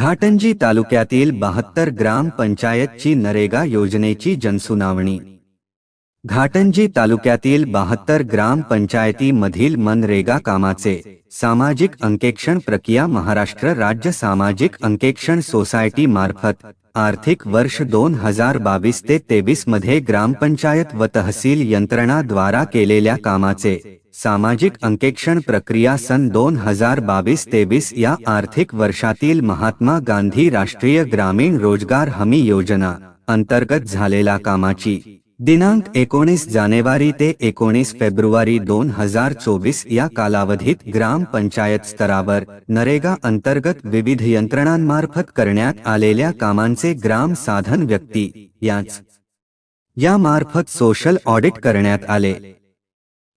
घाटंजी तालुक्यातील बहात्तर ग्राम पंचायतची नरेगा योजनेची जनसुनावणी. घाटंजी तालुक्यातील बहात्तर ग्राम पंचायतीमधील मनरेगा कामाचे सामाजिक अंकेक्षण प्रक्रिया महाराष्ट्र राज्य सामाजिक अंकेक्षण सोसायटी मार्फत आर्थिक वर्ष दोन हजार बावीस ते तेवीसमध्ये ग्रामपंचायत व तहसील यंत्रणाद्वारा केलेल्या कामाचे सामाजिक अंकेक्षण प्रक्रिया सन दोन हजार बावीस तेवीस या आर्थिक वर्षातील महात्मा गांधी राष्ट्रीय ग्रामीण रोजगार हमी योजना अंतर्गत झालेल्या कामाची दिनांक एकोणीस जानेवारी ते एकोणीस फेब्रुवारी दोन हजार चोवीस या कालावधीत ग्रामपंचायत स्तरावर नरेगा अंतर्गत विविध यंत्रणांमार्फत करण्यात आलेल्या कामांचे ग्राम साधन व्यक्ती याच यामार्फत सोशल ऑडिट करण्यात आले.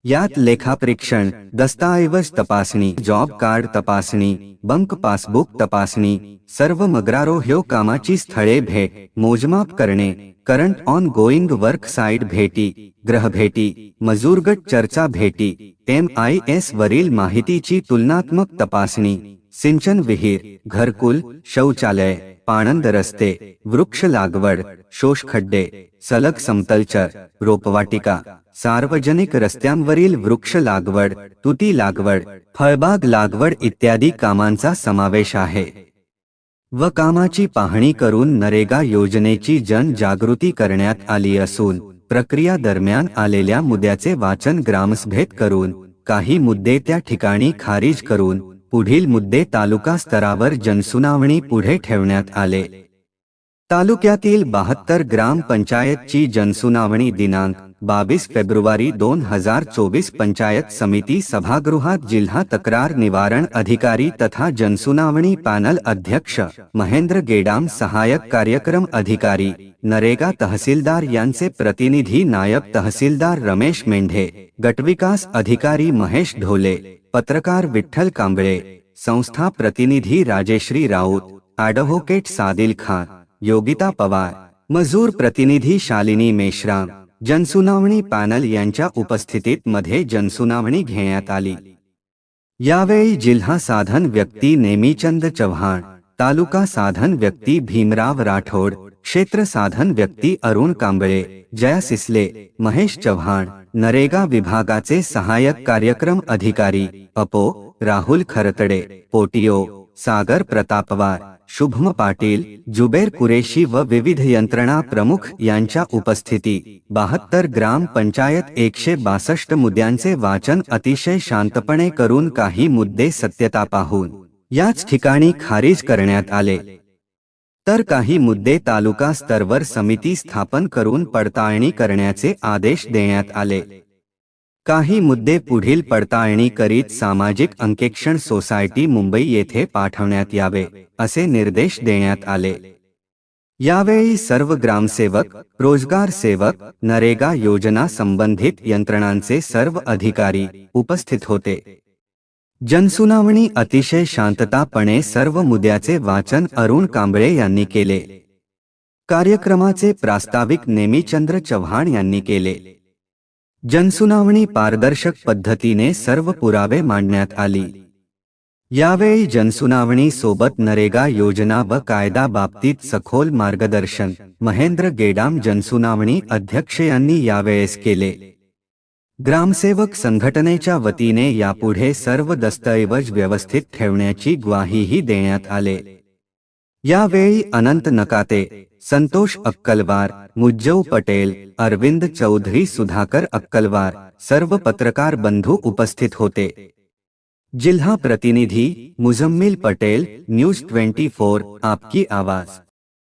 यात लेखापरीक्षण दस्ताऐवज तपासणी, जॉब कार्ड तपासणी, बंक पासबुक तपासणी सर्व मग्रारोह्यो कामाची स्थळे भेट, मोजमाप करणे, current on going work site भेटी, ग्रह ग्रहभेटी मजूरगट चर्चा भेटी, एम आई एस वरील माहितीची तुलनात्मक तपासणी. सिंचन विहीर घरकुल शौचालय पाणंद रस्ते वृक्ष लागवड शोषखड्डे सलग समतलचर रोपवाटिका सार्वजनिक रस्त्यांवरील वृक्ष लागवड तुती लागवड फळबाग लागवड इत्यादी कामांचा समावेश आहे. व कामाची पाहणी करून नरेगा योजनेची जनजागृती करण्यात आली असून प्रक्रिया दरम्यान आलेल्या मुद्द्याचे वाचन ग्रामसभेत करून काही मुद्दे त्या ठिकाणी खारिज करून पुढील मुद्दे तालुका स्तरावर जनसुनावणी पुढे ठेवण्यात आले. तालुक्यातील बहात्तर ग्रामपंचायतची जनसुनावणी दिनांक बावीस फेब्रुवारी दोन हज़ार चोवीस पंचायत समिती सभागृहात जिल्हा तक्रार निवारण अधिकारी तथा जनसुनावणी पॅनल अध्यक्ष महेंद्र गेडाम सहायक कार्यक्रम अधिकारी नरेगा तहसीलदार यांचे प्रतिनिधी नायब तहसीलदार रमेश मेंढे, गटविकास अधिकारी महेश ढोले, पत्रकार विठ्ठल कांबळे, संस्था प्रतिनिधी राजेश्री राऊत, ॲडव्होकेट सादिल खान, योगिता पवार, मजूर प्रतिनिधी शालिनी मेश्राम जनसुनावणी पॅनल यांच्या उपस्थितीत मध्ये जनसुनावणी घेण्यात जिल्हा साधन व्यक्ती नेमीचंद चव्हाण, तालुका साधन व्यक्ती भीमराव राठोड, क्षेत्र साधन व्यक्ती अरुण कांबळे, जया सिसले, महेश चव्हाण, नरेगा विभागाचे सहाय्यक कार्यक्रम अधिकारी अपो राहुल खरतडे पोटिओ सागर प्रतापवार शुभम पाटील जुबेर कुरेशी व विविध यंत्रणा प्रमुख यांच्या उपस्थिती. बहात्तर ग्राम पंचायत एकशे बासष्ट मुद्द्यांचे वाचन अतिशय शांतपणे करून काही मुद्दे सत्यता पाहून. याच ठिकाणी खारिज करण्यात आले. तर काही मुद्दे तालुका स्तरवर समिती स्थापन करून पडताळणी करण्याचे आदेश देण्यात आले. काही मुद्दे पुढील पडताळणी करीत सामाजिक अंकेक्षण सोसायटी मुंबई येथे पाठवण्यात यावे असे निर्देश देण्यात आले. यावेळी सर्व ग्रामसेवक रोजगार सेवक नरेगा योजना संबंधित यंत्रणांचे सर्व अधिकारी उपस्थित होते. जनसुनावणी अतिशय शांततापणे सर्व मुद्द्याचे वाचन अरुण कांबळे यांनी केले. कार्यक्रमाचे प्रास्ताविक नेमीचंद्र चव्हाण यांनी केले. जनसुनावणी पारदर्शक पद्धतीने सर्व पुरावे मांडण्यात आली. यावेळी जनसुनावणी सोबत नरेगा योजना व कायदा बाबतीत सखोल मार्गदर्शन महेंद्र गेडाम जनसुनावणी अध्यक्ष यांनी यावेळेस केले. ग्रामसेवक संघटनेच्या वतीने यापुढे सर्व दस्तऐवज व्यवस्थित ठेवण्याची ग्वाहीही देण्यात आले. यावेळी अनंत नकाते, संतोष अक्कलवार, मुज्जव पटेल, अरविंद चौधरी सुधाकर अक्कलवार, सर्व पत्रकार बंधु उपस्थित होते. जिल्हा प्रतिनिधि Muzammil Patel, news twenty four, आपकी आवाज़.